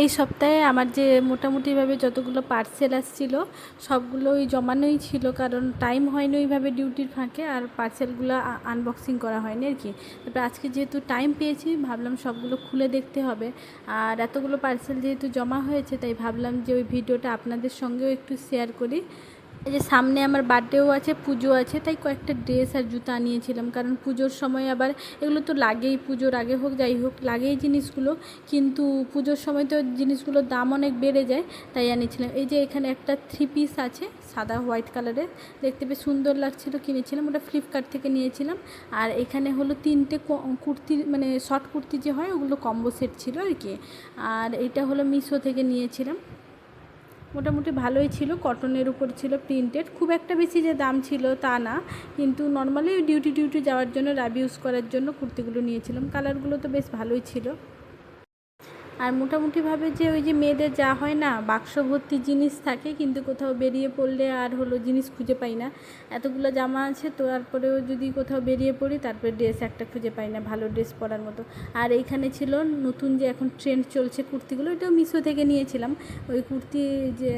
এই সপ্তাহে আমার যে মোটামুটিভাবে যতগুলো পার্সেল আসছিল সবগুলোই জমানোই ছিল, কারণ টাইম হয়নি ওইভাবে ডিউটির ফাঁকে আর পার্সেলগুলো আনবক্সিং করা হয়নি আর কি। তারপরে আজকে যেহেতু টাইম পেয়েছি, ভাবলাম সবগুলো খুলে দেখতে হবে। আর এতগুলো পার্সেল যেহেতু জমা হয়েছে, তাই ভাবলাম যে ওই ভিডিওটা আপনাদের সঙ্গেও একটু শেয়ার করি। এই যে সামনে আমার বার্থডেও আছে, পুজো আছে, তাই কয়েকটা ড্রেস আর জুতা নিয়েছিলাম। কারণ পুজোর সময় আবার এগুলো তো লাগেই, পুজোর আগে হোক, যাই হোক, লাগেই জিনিসগুলো। কিন্তু পুজোর সময় তো জিনিসগুলোর দাম অনেক বেড়ে যায়, তাই আনিয়েছিলাম এই যে এখানে একটা থ্রি পিস আছে, সাদা হোয়াইট কালারের দেখতে বেশ সুন্দর লাগছিল, কিনেছিলাম। ওটা ফ্লিপকার্ট থেকে নিয়েছিলাম। আর এখানে হলো তিনটে কুর্তি মানে শর্ট কুর্তি যে হয়, ওগুলো কম্বো সেট ছিল আর কি। আর এটা হলো মিশো থেকে নিয়েছিলাম। মোটামুটি ভালোই ছিল কটনের উপর ছিল প্রিন্টেড খুব একটা বেশি যে দাম ছিল তা না, কিন্তু নর্মালি ডিউটি ডিউটি যাওয়ার জন্য র্যাব ইউজ করার জন্য কুর্তিগুলো নিয়েছিলাম। কালারগুলো তো বেশ ভালোই ছিল। আর মোটামুটিভাবে যে ওই যে মেয়েদের যা হয় না বাক্স ভর্তি জিনিস থাকে, কিন্তু কোথাও বেরিয়ে পড়লে আর হলো জিনিস খুঁজে পাই না। এতগুলো জামা আছে, তো তারপরেও যদি কোথাও বেরিয়ে পড়ি, তারপরে ড্রেস একটা খুঁজে পাই না, ভালো ড্রেস পরার মতো। আর এইখানে ছিল নতুন যে এখন ট্রেন্ড চলছে কুর্তিগুলো এটাও মিশো থেকে নিয়েছিলাম। ওই কুর্তি যে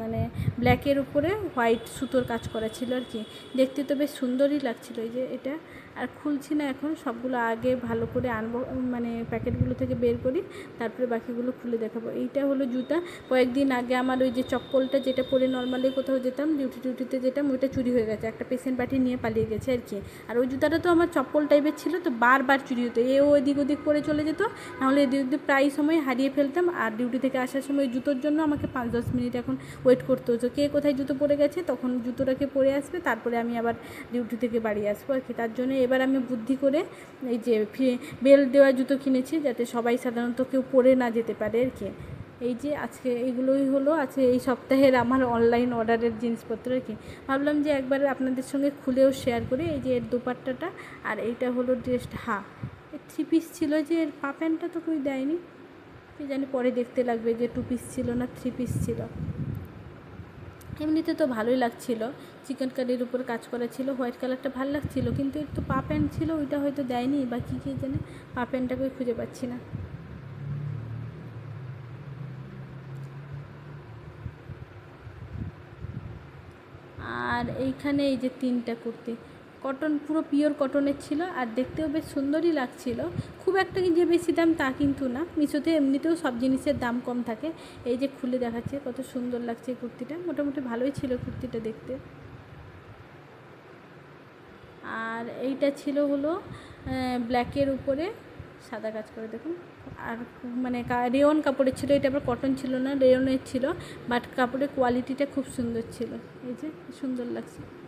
মানে ব্ল্যাকের উপরে হোয়াইট সুতোর কাজ করা ছিল আর কি। দেখতে তো বেশ সুন্দরই লাগছিল এই যে এটা। আর খুলছি না এখন, সবগুলো আগে ভালো করে আনব মানে প্যাকেটগুলো থেকে বের করি, তারপরে বাকিগুলো খুলে দেখাবো। এইটা হলো জুতা। কয়েকদিন আগে আমার ওই যে চপ্পলটা যেটা পরে নর্মালি কোথাও যেতাম ডিউটি ডিউটিতে যেতাম, ওইটা চুরি হয়ে গেছে। একটা পেশেন্ট পার্টি নিয়ে পালিয়ে গেছে আর কি। আর ওই জুতাটা তো আমার চপ্পল টাইপের ছিল, তো বারবার চুরি হতো। এও এদিক ওদিক করে চলে যেত, নাহলে এদিক ওদিক প্রায় সময় হারিয়ে ফেলতাম। আর ডিউটি থেকে আসার সময় জুতোর জন্য আমাকে পাঁচ দশ মিনিট এখন ওয়েট করতে হতো। কে কোথায় জুতো পরে গেছে, তখন জুতোটাকে পরে আসবে, তারপরে আমি আবার ডিউটি থেকে বাড়ি আসব আর কি। তার জন্য এবার আমি বুদ্ধি করে এই যে বেল্ট দেওয়া জুতো কিনেছি, যাতে সবাই সাধারণত কেউ পরে না যেতে পারে আর কি। এই যে আজকে এইগুলোই হলো, আজকে এই সপ্তাহের আমার অনলাইন অর্ডারের জিনিসপত্র আর কি। ভাবলাম যে একবার আপনাদের সঙ্গে খুলেও শেয়ার করি, এই যে এর দোপাট্টাটা আর এইটা হলো ড্রেসটা হা থ্রি পিস ছিল যে এর পা প্যান্টটা তো কেউ দেয়নি। কি জানি পরে দেখতে লাগবে যে টু পিস ছিল না থ্রি পিস ছিল। এমনিতে তো ভালোই লাগছিল চিকেন কারির উপর কাজ করা ছিল হোয়াইট কালারটা ভালো লাগছিল, কিন্তু একটু পা প্যান্ট ছিল, ওইটা হয়তো দেয়নি, বা কী কী জানে, পা প্যান্টটাকে খুঁজে পাচ্ছি না। আর এইখানে এই যে তিনটা কুর্তি। কটন, পুরো পিওর কটনের ছিল আর দেখতেও বেশ সুন্দরই লাগছিল। খুব একটা যে বেশি দাম তা কিন্তু না। মিশোতে এমনিতেও সব জিনিসের দাম কম থাকে। এই যে খুলে দেখাচ্ছে, কত সুন্দর লাগছে কুর্তিটা। মোটামুটি ভালোই ছিল কুর্তিটা দেখতে। আর এইটা ছিল হলো ব্ল্যাকের উপরে। সাদা কাজ করে দেখুন। আর মানে রেয়ন কাপড়ের ছিল এটা আবার কটন ছিল না, রেওনের ছিল বাট কাপড়ের কোয়ালিটিটা খুব সুন্দর ছিল। এই যে, সুন্দর লাগছে।